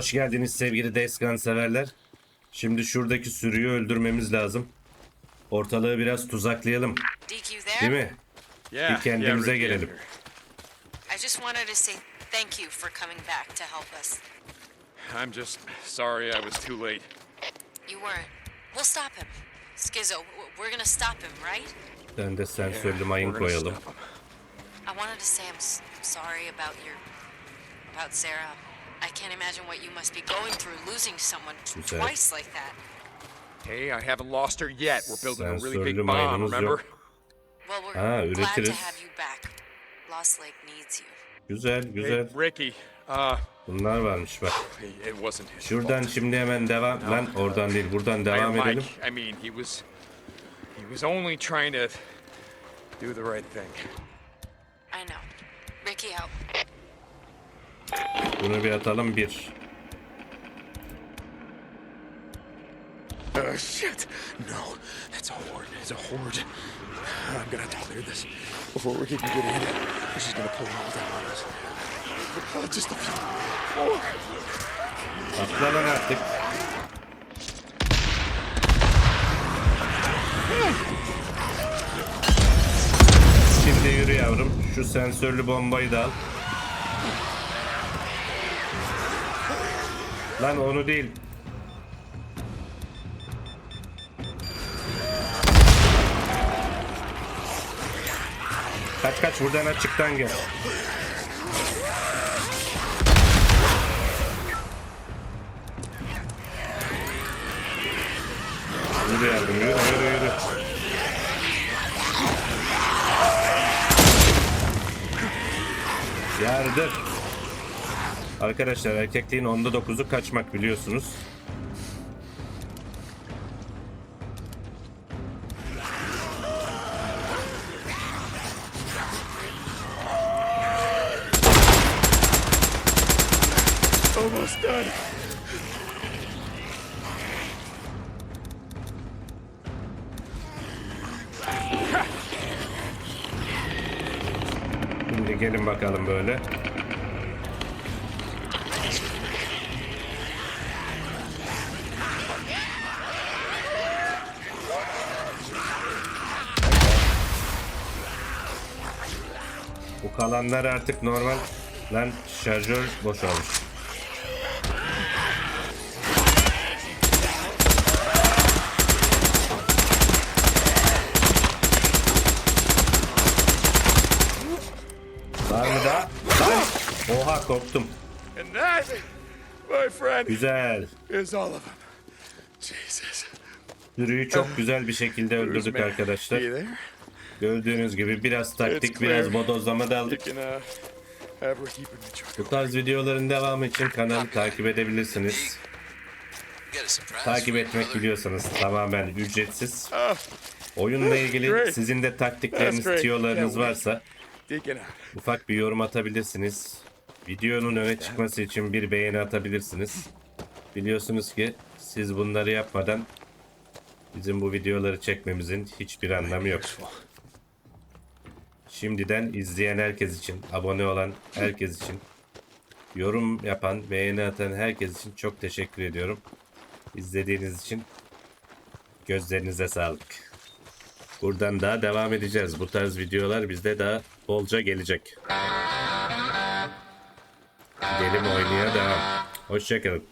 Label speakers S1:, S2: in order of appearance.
S1: Hoş geldiniz sevgili Deskan severler. Şimdi şuradaki sürüyü öldürmemiz lazım. Ortalığı biraz tuzaklayalım. Değil mi?
S2: Yeah,
S1: Bir kendimize
S2: yeah,
S1: gelelim.
S3: I just wanted to say thank you for coming back to help us.
S2: I'm just sorry I was too late.
S3: You weren't. We'll stop him. Skizzo, w- we're gonna stop him, right?
S1: Ben de sensörlü
S2: Yeah,
S1: mayın koyalım.
S3: I wanted to say I'm sorry about your. about Sarah. I can't imagine what you must be going through losing someone
S1: Güzel.
S3: twice like that.
S2: Hey, I haven't lost her yet. We're building a really big
S1: Sensörlü
S2: bomb, remember?
S1: yok.
S3: Well, we're
S1: Ha,
S3: glad to
S1: üretiriz.
S3: have you back. Lost Lake needs you.
S1: Güzel
S2: Hey,
S1: güzel.
S2: Ricky, uh,
S1: Bunlar varmış bak.
S2: it wasn't his
S1: Şuradan
S2: fault.
S1: şimdi hemen devam. Lan oradan değil buradan devam
S2: Mike,
S1: edelim.
S2: I mean, he was, he was only trying to do the right thing.
S3: I know. Ricky out.
S1: Bunu bir atalım bir.
S2: Uh, shit. No, that's a horde. It's a horde. I'm gonna have to clear this before we can get in. This is gonna pull all down on us. Uh, just a few. Oh.
S1: Atla lan artık. Şimdi yürü yavrum. Şu sensörlü bombayı da al. Lan onu değil. Kaç kaç buradan açıktan gel. Yürü yavrum yürü yürü yürü. Yardır. Arkadaşlar erkekliğin onda dokuzu kaçmak biliyorsunuz. Şimdi gelin bakalım böyle. Bu kalanlar artık normal. Lan şarjör boşalmış. Var mı daha? Lan! Oha korktum.
S2: And that, my friend,
S1: Güzel.
S2: is all of them. Jesus.
S1: Sürüyü çok güzel bir şekilde öldürdük arkadaşlar.
S2: There?
S1: Gördüğünüz gibi biraz taktik, biraz bodozlama da
S2: You
S1: aldık.
S2: can uh, have her keeping the truck.
S1: Bu tarz videoların devamı için kanalı takip edebilirsiniz. Takip etmek biliyorsanız tamamen ücretsiz.
S2: Oh,
S1: Oyunla ilgili sizin de taktikleriniz, tiyolarınız varsa ufak bir yorum atabilirsiniz. Videonun öne çıkması için bir beğeni atabilirsiniz. Biliyorsunuz ki siz bunları yapmadan bizim bu videoları çekmemizin hiçbir anlamı yok. Şimdiden izleyen herkes için, abone olan herkes için, yorum yapan, beğeni atan herkes için çok teşekkür ediyorum. İzlediğiniz için gözlerinize sağlık. Buradan daha devam edeceğiz. Bu tarz videolar bizde daha bolca gelecek. Gidelim oynaya devam. Hoşçakalın.